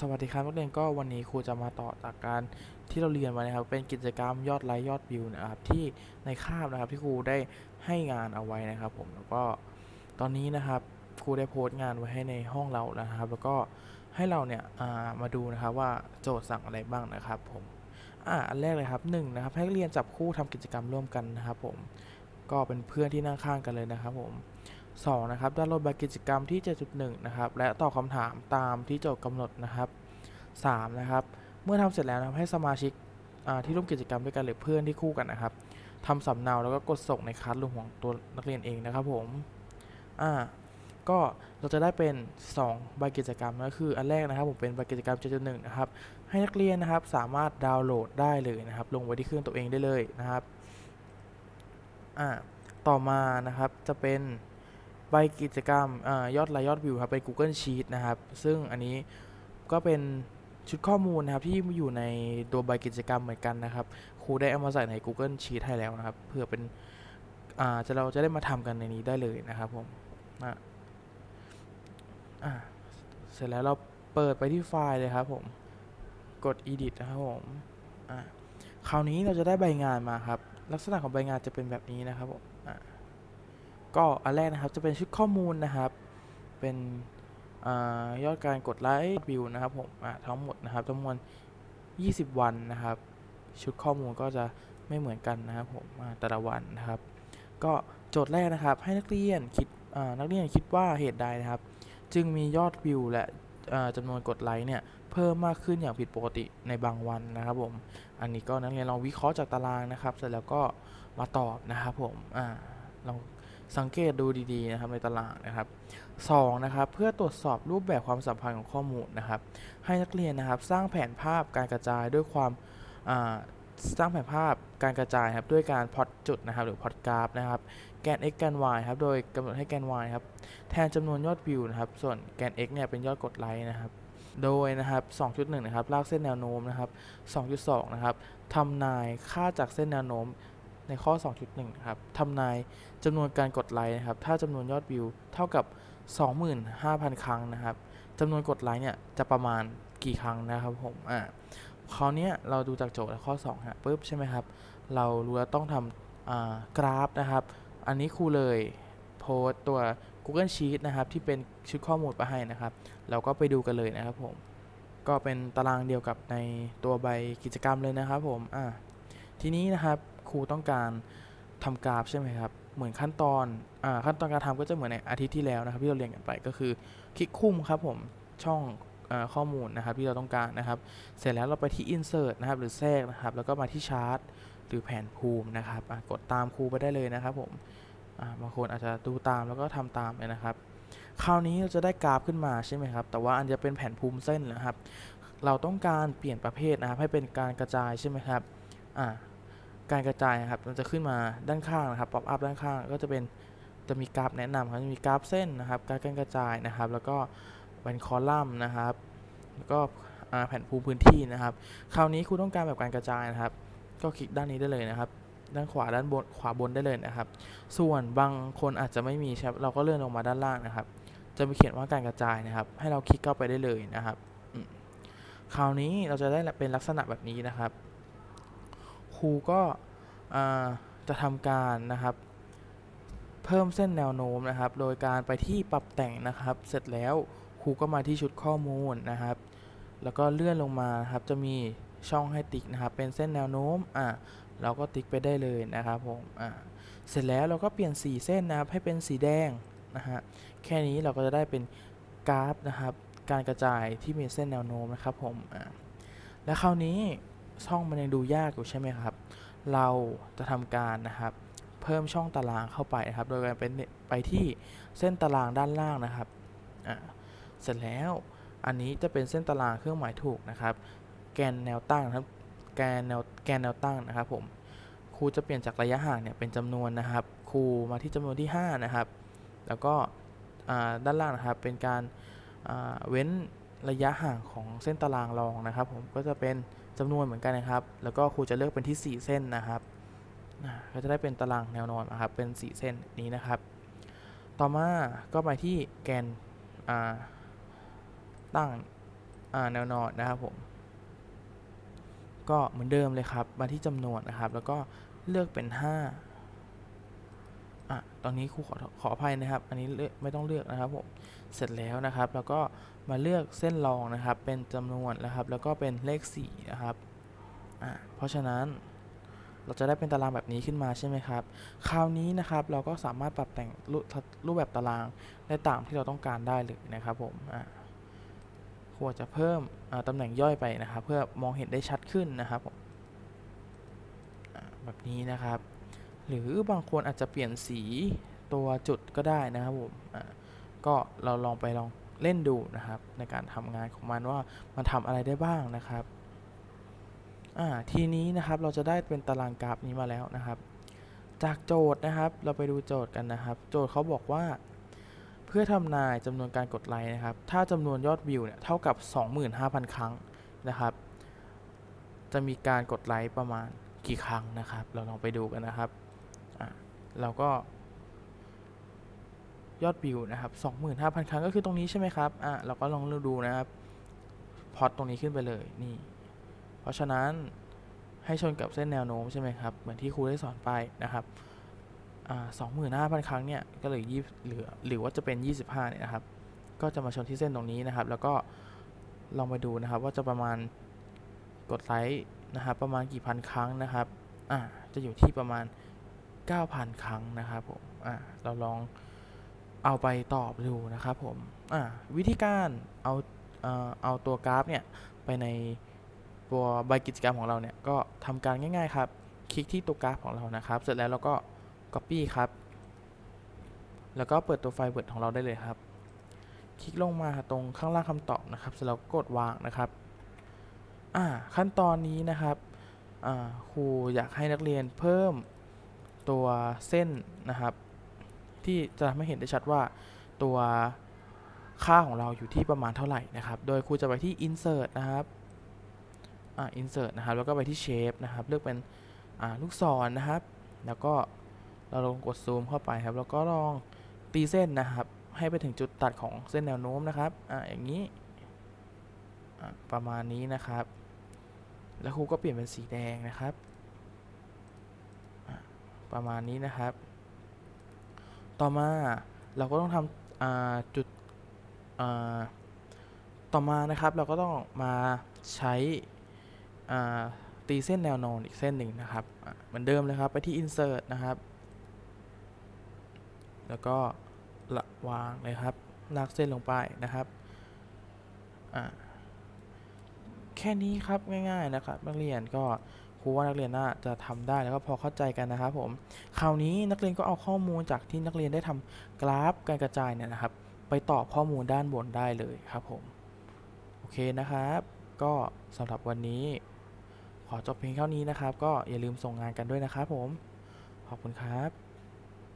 สวัสดีครับนักเรียนก็วันนี้ครูจะมาต่อจากการที่เราเรียนมานะครับ เป็นกิจกรรมยอดไลค์ยอดวิวนะครับ ที่ในคาบนะครับที่ครูได้ให้งานเอาไว้นะครับผมแล้วก็ตอนนี้นะครับครูได้โพสต์งานไว้ให้ในห้องเรานะครับ แล้วก็ให้เราเนี่ยามาดูนะครับว่าโจทย์สั่งอะไรบ้างนะครับผมอ่าอันแรกเลยครับหนึ่งนะครับให้เรียนจับคู่ทำกิจกรรมร่วมกันนะครับผมก็เป็นเพื่อนที่นั่งข้างกันเลยนะครับผม 2 นะครับดาวน์โหลดแบบกิจกรรมที่ 7.1 นะครับ และตอบคำถามตามที่โจทย์กำหนดนะครับ 3 นะครับ เมื่อทำเสร็จแล้วนะครับให้สมาชิกที่ร่วมกิจกรรมด้วยกันหรือเพื่อนที่คู่กันนะครับทำสำเนาแล้วก็กดส่งในคลาสรูมของตัวนักเรียนเองนะครับผมอ่าก็เราจะได้เป็น2ใบกิจกรรมก็คืออันแรกนะครับผมเป็นใบกิจกรรม7.1นะครับให้นักเรียนนะครับสามารถดาวน์โหลดได้เลยนะครับ ลงไว้ที่เครื่องตัวเองได้เลยนะครับอ่าต่อมานะครับจะเป็น ใบกิจกรรมอยอดไลค์ยอดวิวครับเป็น Google Sheet นะครับ ซึ่งอันนี้ก็เป็นชุดข้อมูลนะครับที่อยู่ในตัวใบกิจกรรมเหมือนกันนะครับครูได้เอามาใส่ใน Google Sheet ให้แล้วนะครับเพื่อเป็นจะเราจะได้มาทำกันในนี้ได้เลยนะครับผมอะเสร็จแล้วเราเปิดไปที่ไฟล์เลยครับผมกด edit นะครับผมคราวนี้เราจะได้ใบงานมาครับ ลักษณะของใบงานจะเป็นแบบนี้นะครับผม ก็อันแรกนะครับจะเป็นชุดข้อมูลนะครับ เป็นอยอดการกดไลค์วิวนะครับผมทั้งหมดนะครับจำนวน 20 วันนะครับ ชุดข้อมูลก็จะไม่เหมือนกันนะครับผมแต่ละวันนะครับ ก็โจทย์แรกนะครับให้นักเรียนคิดนักเรียนคิดว่าเหตุใดนะครับ จึงมียอดวิวและอ่าจำนวนกดไลค์เนี่ยเพิ่มมากขึ้นอย่างผิดปกติในบางวันนะครับผม อันนี้ก็นักเรียนลองวิเคราะห์จากตารางนะครับ เสร็จแล้วก็มาตอบนะครับผมอ่าลอง สังเกตดูดีๆนะครับในตารางนะครับสองนะครับเพื่อตรวจสอบรูปแบบความสัมพันธ์ของข้อมูลนะครับ ให้นักเรียนนะครับสร้างแผนภาพการกระจายด้วยความสร้างแผนภาพการกระจายครับด้วยการพอตจุดนะครับหรือพอตกราฟนะครับแกน x แกน y ครับโดยกำหนดให้แกน y ครับแทนจำนวนยอดวิวนะครับส่วนแกน x เนี่ยเป็นยอดกดไลค์นะครับโดยนะครับ 2.1 นะครับลากเส้นแนวโน้มนะครับ 2.2 นะครับทำนายค่าจากเส้นแนวโน้ม ในข้อ 2.1 นะครับทำนายจำนวนการกดไลค์นะครับ ถ้าจำนวนยอดวิวเท่ากับ 25,000 ครั้งนะครับจำนวนกดไลค์เนี่ยจะประมาณกี่ครั้งนะครับผม อ่าคราวนี้เราดูจากโจทย์ข้อ2ฮะปุ๊บใช่ไหมครับ เรารู้แล้วต้องทำกราฟนะครับ อันนี้ครูเลยโพสต,ตัว Google Sheet นะครับ ที่เป็นชุดข้อมูลมาให้นะครับ เราก็ไปดูกันเลยนะครับผม ก็เป็นตารางเดียวกับในตัวใบกิจกรรมเลยนะครับผม อ่าทีนี้นะครับ ครูต้องการทำกราฟใช่ไหมครับเหมือนขั้นตอนอขั้นตอนการทำก็จะเหมือนในอาทิตย์ที่แล้วนะครับที่เราเรียนกันไปก็คือคลิกคุ้มครับผมช่องอข้อมูลนะครับที่เราต้องการนะครับ เสร็จแล้วเราไปที่ insert นะครับหรือแทรกนะครับ แล้วก็มาที่ชาร์ตหรือแผนภูมินะครับกดตามครูไปได้เลยนะครับผมบางคนอาจจะดูตามแล้วก็ทำตามเลยนะครับ คราวนี้เราจะได้กราฟขึ้นมาใช่ไหมครับ แต่ว่าอันจะเป็นแผนภูมิเส้นนะครับ เราต้องการเปลี่ยนประเภทนะครับให้เป็นการกระจายใช่ไหมครับ การกระจายครับมันจะขึ้นมาด้านข้างนะครับป๊อปอัพด้านข้างก็จะเป็นจะมีกราฟแนะนำครับจะมีกราฟเส้นนะครับการกระจายนะครับ แล้วก็เป็นคอลัมน์นะครับแล้วก็แผ่นภูมิพื้นที่นะครับ คราวนี้คุณต้องการแบบการกระจายนะครับ ก็คลิกด้านนี้ได้เลยนะครับ ด้านขวาด้านบนขวาบนได้เลยนะครับ ส่วนบางคนอาจจะไม่มีใช่ไหมเราก็เลื่อนลงมาด้านล่างนะครับ จะมีเขียนว่าการกระจายนะครับ ให้เราคลิกเข้าไปได้เลยนะครับ คราวนี้เราจะได้เป็นลักษณะแบบนี้นะครับ ครูก็จะทำการนะครับ เพิ่มเส้นแนวโน้มนะครับ โดยการไปที่ปรับแต่งนะครับ เสร็จแล้วครูก็มาที่ชุดข้อมูลนะครับ แล้วก็เลื่อนลงมาครับจะมีช่องให้ติ๊กนะครับ เป็นเส้นแนวโน้มอ่าเราก็ติ๊กไปได้เลยนะครับผมอ่าเสร็จแล้วเราก็เปลี่ยนสีเส้นนะครับให้เป็นสีแดงนะฮะแค่นี้เราก็จะได้เป็นกราฟนะครับ การกระจายที่มีเส้นแนวโน้มนะครับผมอ่าและคราวนี้ช่องมันยังดูยากอยู่ใช่ไหมครับ เราจะทำการนะครับเพิ่มช่องตารางเข้าไปนะครับ โดยการเป็นไปที่เส้นตารางด้านล่างนะครับเสร็จแล้วอันนี้จะเป็นเส้นตารางเครื่องหมายถูกนะครับ แกนแนวตั้งนะครับ แกนแนวแกนแนวตั้งนะครับผมครูจะเปลี่ยนจากระยะห่างเนี่ยเป็นจำนวนนะครับครูมาที่จำนวนที่ 5 นะครับ แล้วก็ด้านล่างนะครับเป็นการเว้นระยะห่างของเส้นตารางรองนะครับ ผมก็จะเป็นจำนวนเหมือนกันนะครับ แล้วก็ครูจะเลือกเป็นที่ 4 เส้นนะครับก็จะได้เป็นตารางแนวนอนนะครับ เป็น 4 เส้นนี้นะครับ ต่อมาก็ไปที่แกนตั้งแนวนอนนะครับผม ก็เหมือนเดิมเลยครับ มาที่จำนวนนะครับ แล้วก็เลือกเป็น 5 ตอนนี้ครูขอขออภัยนะครับ อันนี้เลือกไม่ต้องเลือกนะครับผมเสร็จแล้วนะครับ แล้วก็มาเลือกเส้นรองนะครับ เป็นจำนวนนะครับ แล้วก็เป็นเลข4นะครับอะเพราะฉะนั้นเราจะได้เป็นตารางแบบนี้ขึ้นมาใช่ไหมครับ คราวนี้นะครับเราก็สามารถปรับแต่งรูรูปแบบตารางได้ตามที่เราต้องการได้เลยนะครับผมอะควรจะเพิ่มอ่าตำแหน่งย่อยไปนะครับ เพื่อมองเห็นได้ชัดขึ้นนะครับผมแบบนี้นะครับ หรือบางคนอาจจะเปลี่ยนสีตัวจุดก็ได้นะครับผมอะก็เราลองไปลองเล่นดูนะครับ ในการทำงานของมันว่ามันทำอะไรได้บ้างนะครับอ่าทีนี้นะครับเราจะได้เป็นตารางกราฟนี้มาแล้วนะครับ จากโจทย์นะครับ เราไปดูโจทย์กันนะครับ โจทย์เขาบอกว่า เพื่อทำนายจำนวนการกดไลค์นะครับ ถ้าจำนวนยอดวิวเนี่ยเท่ากับ 25,000 ครั้งนะครับ จะมีการกดไลค์ประมาณกี่ครั้งนะครับ เราลองไปดูกันนะครับ เราก็ ยอดวิวนะครับ25,000 ครั้งก็คือตรงนี้ใช่ไหมครับอะเราก็ลองดูนะครับพอตตรงนี้ขึ้นไปเลยนี่ เพราะฉะนั้นให้ชนกับเส้นแนวโน้มใช่ไหมครับ เหมือนที่ครูได้สอนไปนะครับสองหมื่นห้าพันครั้งเนี่ย ก็เหลือยี่เหลือหรือว่าจะเป็น 25เนี่ยนะครับ ก็จะมาชนที่เส้นตรงนี้นะครับ แล้วก็ลองไปดูนะครับ ว่าจะประมาณกดไลค์นะครับ ประมาณกี่พันครั้งนะครับ อ่า จะอยู่ที่ประมาณ 9,000 ครั้งนะครับผมอ่าเราลองเอาไปตอบดูนะครับผมอ่าวิธีการเอาเอาตัวกราฟเนี่ยไปในตัวใบกิจกรรมของเราเนี่ยก็ทำการง่ายๆครับ คลิกที่ตัวกราฟของเรานะครับ เสร็จแล้วเราก็ Copy ครับ แล้วก็เปิดตัวไฟล์ Word ของเราได้เลยครับ คลิกลงมาตรงข้างล่างคำตอบนะครับ เสร็จแล้วกดวางนะครับอ่าขั้นตอนนี้นะครับครูอยากให้นักเรียนเพิ่ม ตัวเส้นนะครับ ที่จะทำให้เห็นได้ชัดว่าตัวค่าของเราอยู่ที่ประมาณเท่าไหร่นะครับ โดยครูจะไปที่ insert นะครับ อ่า insert นะครับ แล้วก็ไปที่ shape นะครับ เลือกเป็น อ่า ลูกศรนะครับ แล้วก็เราลองกดซูมเข้าไปครับ แล้วก็ลองตีเส้นนะครับ ให้ไปถึงจุดตัดของเส้นแนวโน้มนะครับ อ่า อย่างนี้ ประมาณนี้นะครับ แล้วครูก็เปลี่ยนเป็นสีแดงนะครับ ประมาณนี้นะครับ ต่อมาเราก็ต้องทำจุดต่อมานะครับเราก็ต้องมาใช้ตีเส้นแนวนอนอีกเส้นหนึ่งนะครับเหมือนเดิมเลยครับไปที่ insert นะครับ แล้วก็ละวางเลยครับลากเส้นลงไปนะครับแค่นี้ครับง่ายๆนะครับนักเรียนก็ ครูว่านักเรียนน่าจะทำได้แล้วก็พอเข้าใจกันนะครับผมคราวนี้นักเรียนก็เอาข้อมูลจากที่นักเรียนได้ทำกราฟการกระจายเนี่ยนะครับ ไปตอบข้อมูลด้านบนได้เลยครับผมโอเคนะครับ ก็สำหรับวันนี้ ขอจบเพียงเท่านี้นะครับ ก็อย่าลืมส่งงานกันด้วยนะครับผมขอบคุณครับ